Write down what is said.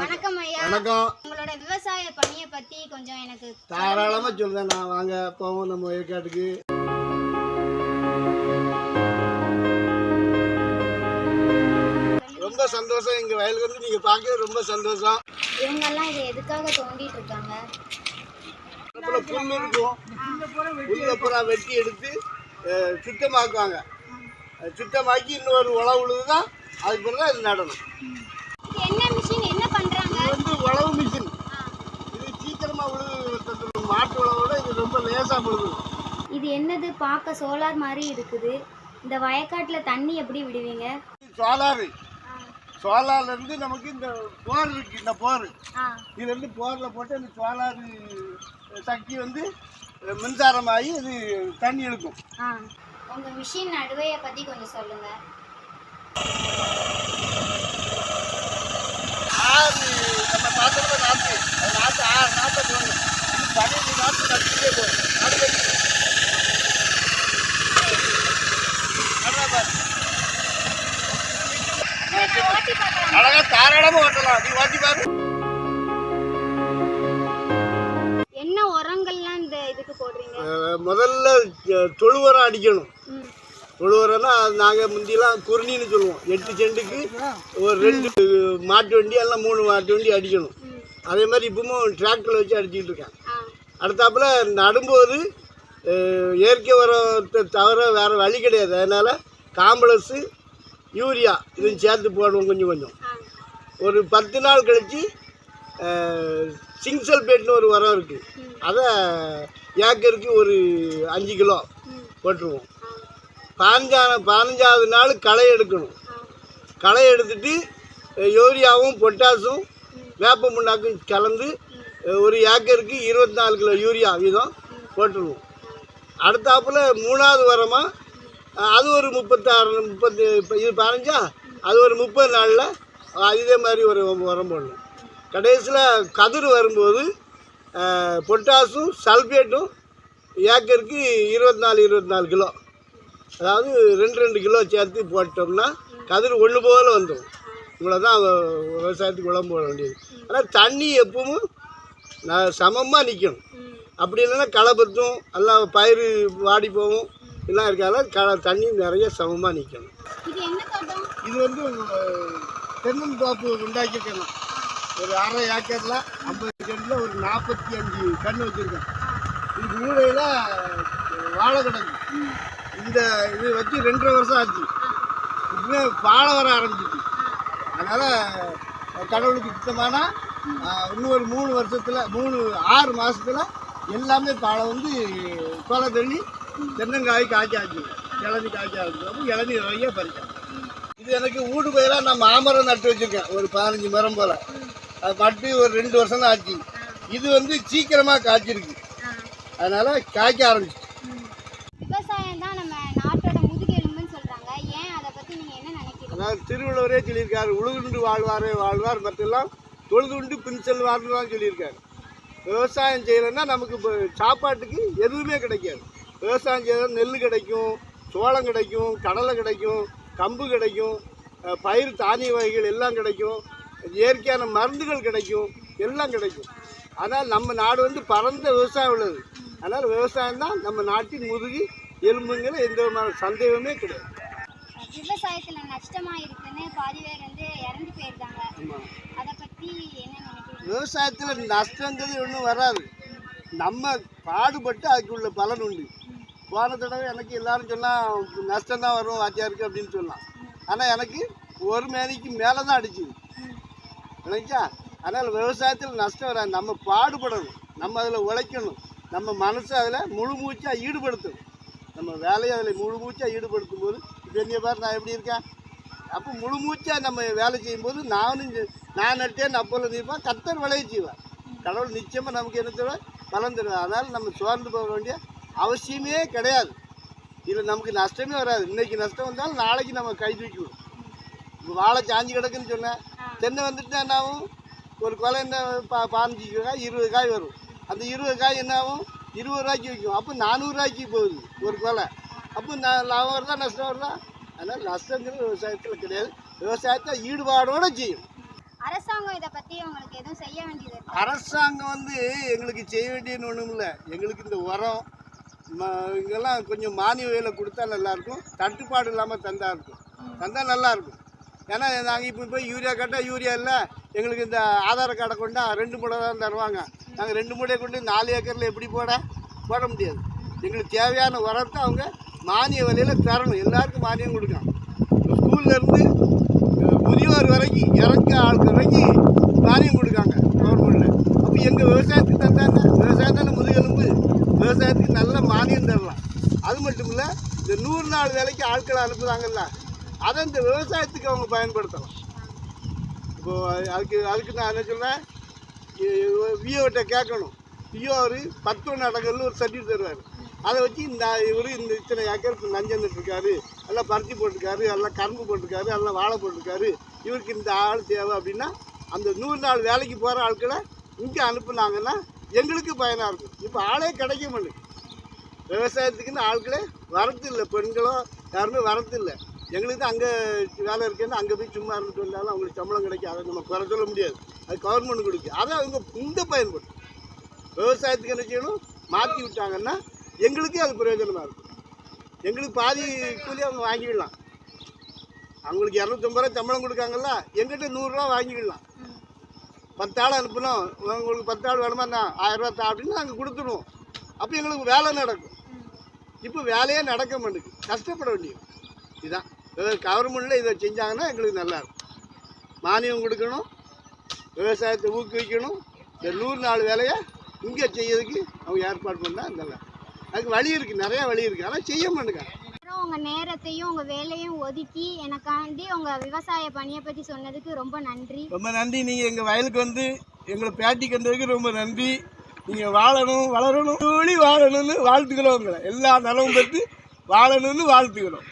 வணக்கம் ஐயா. வணக்கம். உங்களோட விவசாய பணியை பத்தி கொஞ்சம் எனக்கு தாராளமாக சொல்லுவேன் நான் வாங்க போவோம் நம்ம ஏற்காட்டுக்கு. ரொம்ப சந்தோஷம். எங்கள் வயலுக்கு வந்து நீங்கள் பார்க்க ரொம்ப சந்தோஷம். இவங்க எல்லாம் இதை எதுக்காக தோண்டிட்டு இருக்காங்க? அப்புறம் புல் இருக்கும். புல்லை பூரா வெட்டி எடுத்து சுத்தமாக்குவாங்க. சுத்தமாக்கி இன்னொரு உழவு உழுது தான் அதுக்கு பிறகு இது நடணும். என்ன வந்து உழவு மிஷின். இது சீக்கிரமாக தந்துடும். மாட்டு உழவோட இது ரொம்ப லேசாக உழுது இது என்னது? பார்க்க சோலார் மாதிரி இருக்குது. இந்த வயக்காட்டுல தண்ணி எப்படி விடுவீங்க? சோலாரு. சோலார்ல இருந்து நமக்கு இந்த போர் இருக்கு இந்த போர். ஆ. இதுல இருந்து போர்ல போட்டு இந்த சோலார் சக்தி வந்து மின்சாரமாகி இது தண்ணி இழுக்கும் ஆ. உங்க மிஷின் நடுவைய பத்தி கொஞ்சம் சொல்லுங்க ஆறு நம்ம பார்த்தோம்னா நாற்று அது நாற்று ஆறு நாற்றை போகணும் இது பன்னெண்டு போகும் அழகா தாராளமா ஓட்டலாம் நீ ஓட்டி பாரு என்ன உரங்கள்லாம் இந்த இதுக்கு போடுறீங்க? அஹ், முதல்ல தொழு உரம் அடிக்கணும். தொழு உரம்னா நாங்கள் முந்தியெல்லாம் குருணின்னு சொல்லுவோம். எட்டு செண்டுக்கு ஒரு ரெண்டு மாட்டு வண்டி எல்லாம் மூணு மாட்டு வண்டி அடிக்கணும். அதே மாதிரி இப்பவும் டிராக்டரில் வச்சு அடிச்சிட்டு இருக்கேன் அடுத்தாப்புல நடும்போது இயற்கை உரத்தை தவிர வேறு வழி கிடையாது. அதனால் காம்ப்ளக்ஸு யூரியா இதையும் சேர்த்து போடுவோம் கொஞ்சம் கொஞ்சம். ஒரு பத்து நாள் கழித்து சிங்சல்பேட்னு ஒரு உரம் இருக்குது அதை ஏக்கருக்கு ஒரு அஞ்சு கிலோ போட்டுருவோம். பதினஞ்சா பதினஞ்சாவது நாள் களை எடுக்கணும். களை எடுத்துட்டு யூரியாவும் பொட்டாசும் வேப்ப முன்னாக்கும் கலந்து ஒரு ஏக்கருக்கு இருபத்தி நாலு கிலோ யூரியா வீதம் போட்டுருவோம். அடுத்தாப்புல மூணாவது உரமா அது ஒரு முப்பத்தாறு முப்பத்தி இப்போ இது பதினஞ்சா அது ஒரு முப்பது நாளில் இதே மாதிரி ஒரு உரம் போடணும். கடைசியில் கதிர் வரும்போது பொட்டாசும் சல்பேட்டும் ஏக்கருக்கு இருபத்தி நாலு இருபத்தி நாலு கிலோ. அதாவது ரெண்டு ரெண்டு கிலோ சேர்த்து போட்டோம்னா கதிர் ஒன்று போல வந்துடும் இவ்வளோ தான் விவசாயத்துக்கு உழம்பு போட வேண்டியது. ஆனால் தண்ணி எப்பவும் நான் சமமாக நிற்கணும் அப்படி இல்லைன்னா களை பற்றும் எல்லாம் பயிர் வாடி போகும். எல்லாம் இருக்கால களை தண்ணி நிறைய சமமாக நிற்கணும் இது என்ன தோட்டம்? இது வந்து அஹ், தென்னந்தோப்பு உண்டாக்கியிருக்கணும் ஒரு அரை ஏக்கரில் ஐம்பது சென்டில் ஒரு நாற்பத்தி அஞ்சு கன்று வச்சுருக்கேன். இது மூளையில் வாழை கிடக்கு இந்த இது வச்சு ரெண்டரை வருஷம் ஆச்சு. இன்னும் வாழை வர ஆரம்பிச்சிச்சு அதனால் கடவுளுக்கு சுத்தமான இன்னும் ஒரு மூணு வருஷத்தில் மூணு ஆறு மாதத்தில் எல்லாமே பாலை வந்து கொலை தண்ணி தென்னங்காய் காய்ச்சாச்சு இளநி காய்ச்சாச்சு அப்போ இளநி நிறைய பறிக்கும் இது எனக்கு ஊடு பயிராக நான் மாமரம் நட்டு வச்சுருக்கேன் ஒரு பதினஞ்சு மரம் போல். அது நட்டு ஒரு ரெண்டு வருஷம் தான் ஆச்சு. இது வந்து சீக்கிரமாக காய்ச்சிருக்கு. அதனால் காய்க்க ஆரம்பிச்சிச்சு ம். விவசாயம் தான் நம்ம நாட்டோட முதுகெலும்புன்னு சொல்றாங்க. ஏன் அதை பத்தி நீங்க என்ன நினைக்கிறீங்க? அதாவது திருவள்ளுவரே சொல்லியிருக்காரு உழுதுண்டு வாழ்வாரே வாழ்வார் மற்றெல்லாம் தொழுதுண்டு பின் செல்வார்னு தான் சொல்லியிருக்காரு. விவசாயம் செய்யலைன்னா நமக்கு இப்போ சாப்பாட்டுக்கு எதுவுமே கிடைக்காது. விவசாயம் செய்யறது நெல் கிடைக்கும் சோளம் கிடைக்கும் கடலை கிடைக்கும் கம்பு கிடைக்கும் பயிர் தானிய வகைகள் எல்லாம் கிடைக்கும் இயற்கையான மருந்துகள் கிடைக்கும் எல்லாம் கிடைக்கும். ஆனால் நம்ம நாடு வந்து பரந்த விவசாயம் உள்ளது. அதனால் விவசாயம் தான் நம்ம நாட்டின் முதுகு எலும்புங்கிற எந்த விதமான சந்தேகமே கிடையாது. விவசாயத்துல நஷ்டமா இருக்குன்னு பாதி பேர் வந்து இறந்து போயிருக்காங்க. அதை விவசாயத்தில் நஷ்டங்கிறது ஒன்றும் வராது. நம்ம பாடுபட்டு அதுக்குள்ள பலன் உண்டு. போன தடவை எனக்கு எல்லாரும் சொன்னால் நஷ்டம் தான் வரும் வாத்தியாருக்கு அப்படின்னு சொன்னான். ஆனால் எனக்கு ஒரு மேனிக்கு மேலே தான் அடிச்சுது நினைச்சா அதனால் விவசாயத்தில் நஷ்டம் வராது. நம்ம பாடுபடணும். நம்ம அதில் உழைக்கணும். நம்ம மனசை அதில் முழு மூச்சாக ஈடுபடுத்தணும். நம்ம வேலையை அதில் முழு மூச்சாக ஈடுபடுத்தும் போது இப்போ என்னைய பாரு நான் எப்படி இருக்கேன்? அப்போ முழு மூச்சாக நம்ம வேலை செய்யும்போது நானும் நான் நட்டேன் அப்போல நீப்பான் கத்தர் விளைய செய்வேன் கடவுள் நிச்சயமாக நமக்கு என்ன தருவார்? பலன் தருவார். அதனால் நம்ம சோர்ந்து போக வேண்டிய அவசியமே கிடையாது. இதில் நமக்கு நஷ்டமே வராது. இன்னைக்கு நஷ்டம் வந்தாலும் நாளைக்கு நம்ம கை தூக்கிவிடும் இப்போ வாழை சாஞ்சி கிடக்குன்னு சொன்னேன். தென்னை வந்துட்டு என்ன ஆகும்? ஒரு கொலை என்ன பா பாஞ்சு காய் இருபது காய் வரும். அந்த இருபது காய் என்ன ஆகும்? இருபது ரூபாய்க்கு விற்கும். அப்போ நானூறுரூவாய்க்கு போகுது ஒரு கொலை. அப்போ நான் லாபம் வருதா நஷ்டம் வருதா? அதனால் நஷ்டங்கிறது விவசாயத்தில் கிடையாது. விவசாயத்தை ஈடுபாடோடு செய்யும் அரசாங்கம் இதை பத்தி உங்களுக்கு எதுவும் செய்ய வேண்டியது? அரசாங்கம் வந்து எங்களுக்கு செய்ய வேண்டியன்னு ஒன்றும் இல்லை. எங்களுக்கு இந்த உரம் இதெல்லாம் கொஞ்சம் மானிய விலையில் கொடுத்தா நல்லாயிருக்கும். தட்டுப்பாடு இல்லாமல் தந்தா இருக்கும். தந்தா நல்லா இருக்கும் ஏன்னா நாங்கள் இப்போ போய் யூரியா கேட்டால் யூரியா இல்லை. எங்களுக்கு இந்த ஆதார கார்டை கொண்டா ரெண்டு மூடை தான் தருவாங்க. நாங்கள் ரெண்டு மூடையை கொண்டு நாலு ஏக்கரில் எப்படி போட போட முடியாது. எங்களுக்கு தேவையான உரத்தை அவங்க மானிய விலையில் தரணும் எல்லாருக்கும் மானியம் கொடுக்கணும் ஸ்கூல்லேருந்து முதியோர் வரைக்கும் இறக்க ஆட்கள் வரைக்கும் மானியம் கொடுக்காங்க கவர்மெண்ட்டில் அப்போ எங்கள் விவசாயத்துக்கு தந்தாங்க விவசாயம் தானே முதுகெலும்பு விவசாயத்துக்கு நல்ல மானியம் தரலாம் அது மட்டும் இல்லை இந்த நூறு நாள் வேலைக்கு ஆட்களை அனுப்புகிறாங்கல்ல அதை இந்த விவசாயத்துக்கு அவங்க பயன்படுத்தலாம் இப்போது அதுக்கு அதுக்கு நான் என்ன சொல்கிறேன் விஓட்ட கேட்கணும் விஓ அவர் பத்து ஒன்று ஒரு சர்டிஃபிகேட் தருவார் அதை வச்சு இந்த இவர் இந்த இத்தனை ஏக்கர் நஞ்சம் இருக்காரு எல்லாம் பருத்தி போட்டிருக்காரு எல்லாம் கரும்பு போட்டிருக்காரு எல்லாம் வாழை போட்டிருக்காரு. இவருக்கு இந்த ஆள் தேவை அப்படின்னா அந்த நூறு நாள் வேலைக்கு போகிற ஆட்களை இங்கே அனுப்புனாங்கன்னா எங்களுக்கு பயனாக இருக்கும். இப்போ ஆளே கிடைக்க மாட்டேங்குது. விவசாயத்துக்குன்னு ஆட்களே வரது இல்லை. பெண்களோ யாருமே வரத்து இல்லை. எங்களுக்கு தான் அங்கே வேலை இருக்குன்னு அங்கே போய் சும்மா இருந்துட்டு வந்தாலும் அவங்களுக்கு சம்பளம் கிடைக்கும் அதை நம்ம குறை சொல்ல முடியாது. அது கவர்மெண்ட் கொடுக்கும் அதை அவங்க இந்த பயன்படும் விவசாயத்துக்கு என்ன செய்யணும்? மாற்றி விட்டாங்கன்னா எங்களுக்கே அது பிரயோஜனமாக இருக்கும். எங்களுக்கு பாதி கூலி அவங்க வாங்கிடலாம். அவங்களுக்கு இரநூத்தம்பது ரூபா சம்பளம் கொடுக்காங்கல்ல எங்கிட்ட நூறுரூவா வாங்கிடலாம். பத்து ஆள் அனுப்பணும் உங்களுக்கு பத்து ஆள் வேணுமா ஆயிரம் ரூபா தா அப்படின்னு நாங்கள் கொடுத்துடுவோம். அப்போ எங்களுக்கு வேலை நடக்கும். இப்போ வேலையே நடக்க மாட்டேங்குது கஷ்டப்பட வேண்டியது. இதுதான் கவர்மெண்ட்டில் இதை செஞ்சாங்கன்னா எங்களுக்கு நல்லா இருக்கும். மானியம் கொடுக்கணும் விவசாயத்தை ஊக்குவிக்கணும். இந்த நூறு நாள் வேலையை இங்கே செய்யறதுக்கு அவங்க ஏற்பாடு பண்ணால் நல்லா அதுக்கு வழி இருக்குது நிறையா வழி இருக்குது ஆனால் செய்ய மாட்டேங்க அப்புறம் உங்க நேரத்தையும் உங்க வேலையும் ஒதுக்கி எனக்காண்டி உங்க விவசாய பணியை பத்தி சொன்னதுக்கு ரொம்ப நன்றி. ரொம்ப நன்றி. நீங்கள் எங்கள் வயலுக்கு வந்து எங்களை பேட்டி கண்டதுக்கு ரொம்ப நன்றி. நீங்கள் வாழணும் வளரணும் கூலி வாழணும்னு வாழ்த்துக்கிறோம் உங்களை. எல்லா நலவும் பெற்று வாழணும்னு வாழ்த்துக்கிறோம்.